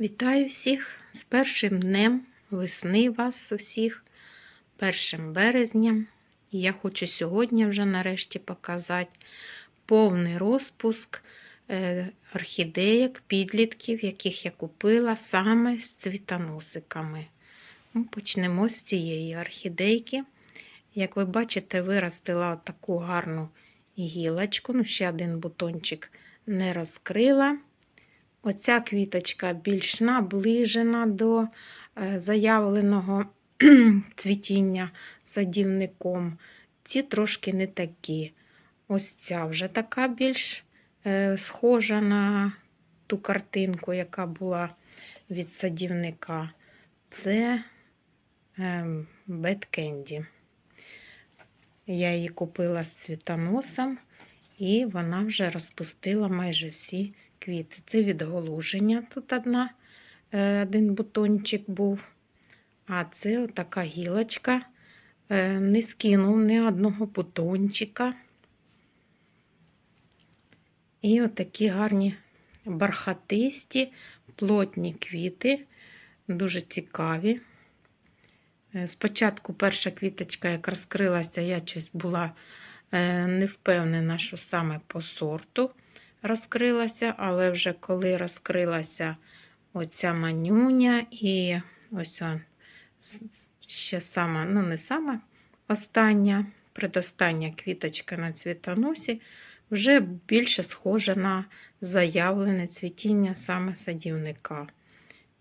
Вітаю всіх з першим днем весни вас усіх, першим березням. Я хочу сьогодні вже нарешті показати повний розпуск е, орхідеїк, підлітків, яких я купила саме з цвітоносиками. Ну, Почнемо з цієї орхідейки. Як ви бачите, виростила таку гарну гілочку. Ну, ще один бутончик не розкрила. Оця квіточка більш наближена до е, заявленого цвітіння садівником. Ці трошки не такі. Ось ця вже така більш е, схожа на ту картинку, яка була від садівника. Це Бет Кенді. Я її купила з цвітоносом, і вона вже розпустила майже всі квіти. Це відголуження. Тут одна, е, один бутончик був. А це така гілочка. Е, Не скинув ні одного бутончика. І отакі гарні бархатисті, плотні квіти, дуже цікаві. Е, Спочатку перша квіточка, як розкрилася, я щось була не впевнена, що саме по сорту розкрилася, але вже коли розкрилася оця манюня і ось ще сама, ну не сама остання, предостання квіточка на цвітоносі, вже більше схожа на заявлене цвітіння саме садівника.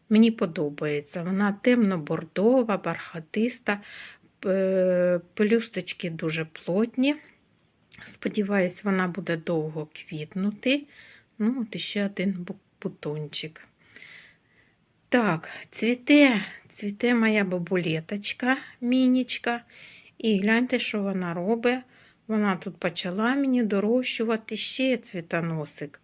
Мені подобається. Вона темно-бордова, бархатиста, пелюсточки дуже плотні. Сподіваюсь, вона буде довго квітнути. Ну, от ще один бутончик. Так, цвіте, цвіте моя бабулеточка, мінічка. І гляньте, що вона робить. Вона тут почала мені дорощувати ще цвітоносик.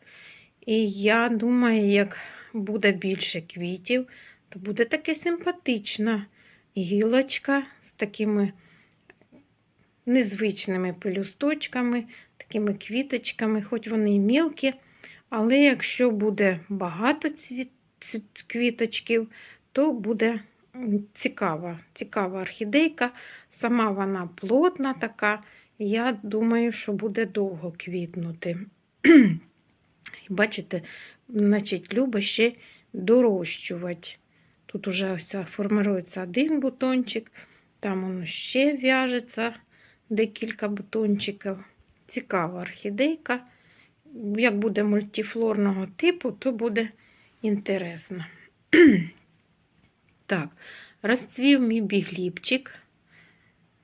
І я думаю, як буде більше квітів, то буде таке симпатична гілочка з такими незвичними пелюсточками, такими квіточками, хоч вони і мілкі, але якщо буде багато квіточків, то буде цікава, цікава орхідейка. Сама вона плотна така, я думаю, що буде довго квітнути. Бачите, значить, любить ще дорощувати. Тут уже ось формирується один бутончик, там воно ще в'яжеться декілька бутончиків. Цікава орхідейка. Як буде мультифлорного типу, то буде інтересно. так, розцвів мій бігліпчик.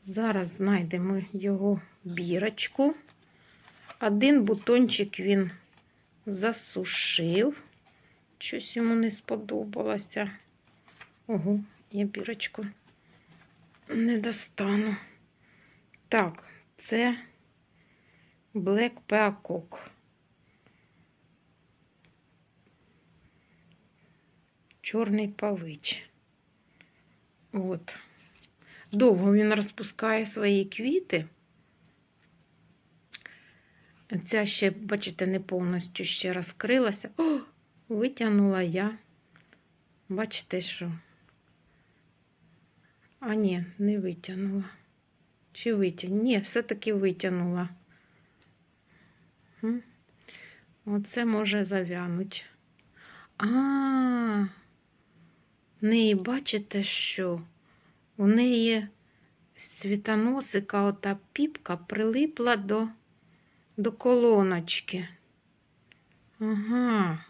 Зараз знайдемо його бірочку. Один бутончик він засушив. Щось йому не сподобалося. Ого, я бірочку не достану. Так, це Black Peacock. Чорний павич. От. Довго він розпускає свої квіти. Ця ще, бачите, не повністю ще розкрилася. О, витягнула я. Бачите, що? А ні, не витягнула. Чи витягнула? Ні, все-таки витягнула. Оце може зав'януть. А, в неї, бачите, що? У неї з цвітоносика ота піпка прилипла до, до колоночки. Ага,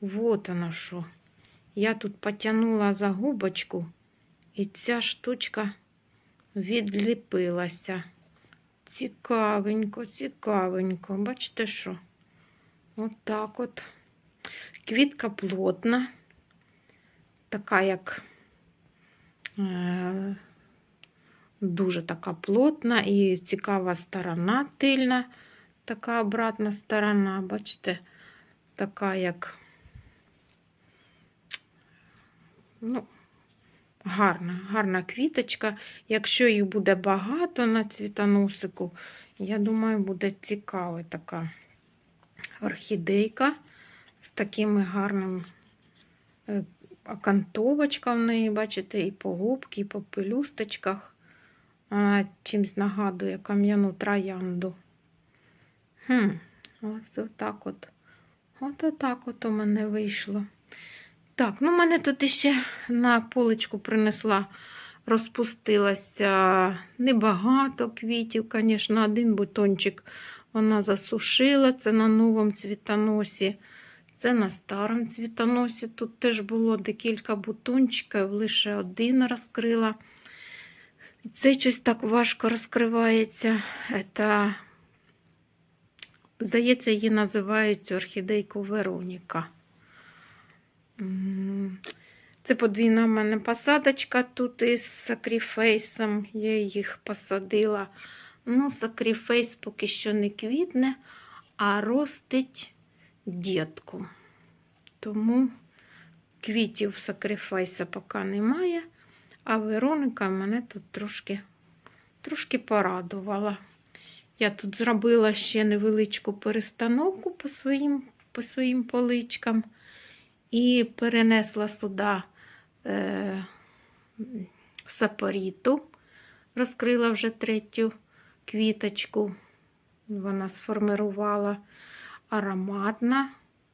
вот оно що. Я тут потягнула за губочку, і ця штучка відліпилася. Цікавенько, цікавенько. Бачите що? Отак от, от. Квітка плотна, така як е, дуже така плотна і цікава сторона тильна, така обратна сторона, бачите, така як, ну, Гарна, гарна квіточка. Якщо їх буде багато на цвітоносику, я думаю, буде цікава така орхідейка з такими гарним Е, Окантовочка в неї, бачите, і по губки, і по пелюсточках. Вона чимсь нагадує кам'яну троянду. Хм, от отак от. От отак от у мене вийшло. Так, ну мене тут іще на поличку принесла, розпустилося небагато квітів, звісно, один бутончик вона засушила. Це на новому цвітоносі. Це на старому цвітоносі. Тут теж було декілька бутончиків, лише один розкрила. Це щось так важко розкривається. Це, здається, її називають орхідейку Вероніка. Це подвійна в мене посадочка тут із сакріфейсом. Я їх посадила. Ну, сакріфейс поки що не квітне, а ростить дітку. Тому квітів сакріфейса поки немає, а Вероника мене тут трошки, трошки порадувала. Я тут зробила ще невеличку перестановку по своїм, по своїм поличкам і перенесла сюди е, сапоріту, розкрила вже третю квіточку. Вона сформирувала ароматна.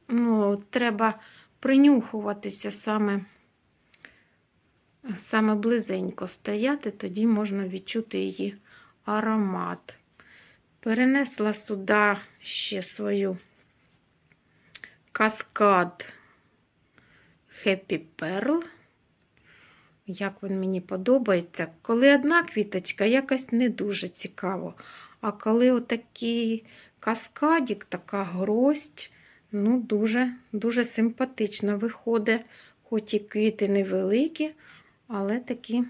Ну, треба принюхуватися саме, саме близенько стояти, тоді можна відчути її аромат. Перенесла сюди ще свою каскад Happy Pearl. Як він мені подобається. Коли одна квіточка, якось не дуже цікаво. А коли отакий каскадік, така гроздь, ну, дуже, дуже симпатично виходить. Хоч і квіти невеликі, але такі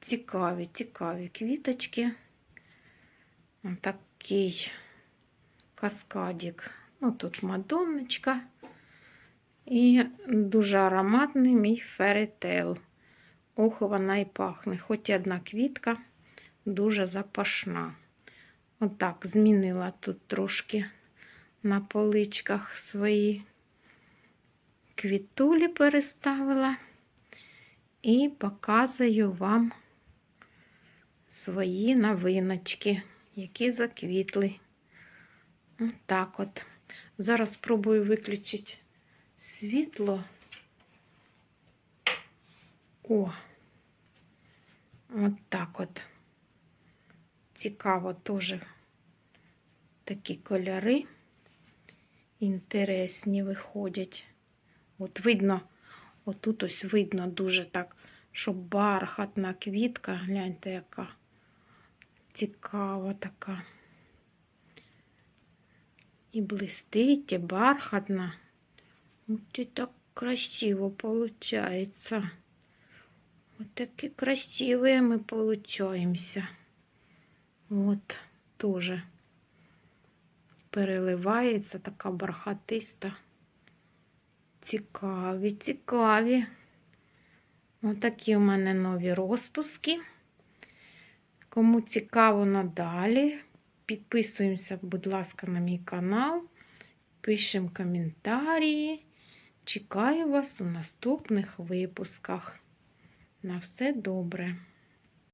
цікаві, цікаві квіточки. Такий каскадік. Ну, тут мадонночка. І дуже ароматний мій ферітел. Ох, вона і пахне. Хоч і одна квітка, дуже запашна. Отак, змінила тут трошки на поличках свої квітулі переставила. І показую вам свої новиночки, які заквітли. Отак от. Зараз спробую виключити світло. О, от так от. Цікаво теж такі кольори інтересні виходять. От видно, отут ось видно дуже так, що бархатна квітка, гляньте, яка цікава така. І блистить, і бархатна. Вот и так красиво получается. Вот такие красивые мы получаемся. Вот тоже переливається така бархатиста. Цікаві, цікаві. Отакі у мене нові розпуски. Кому цікаво надалі, підписуємося, будь ласка, на мій канал, пишемо коментарі. Чекаю вас у наступних випусках. На все добре!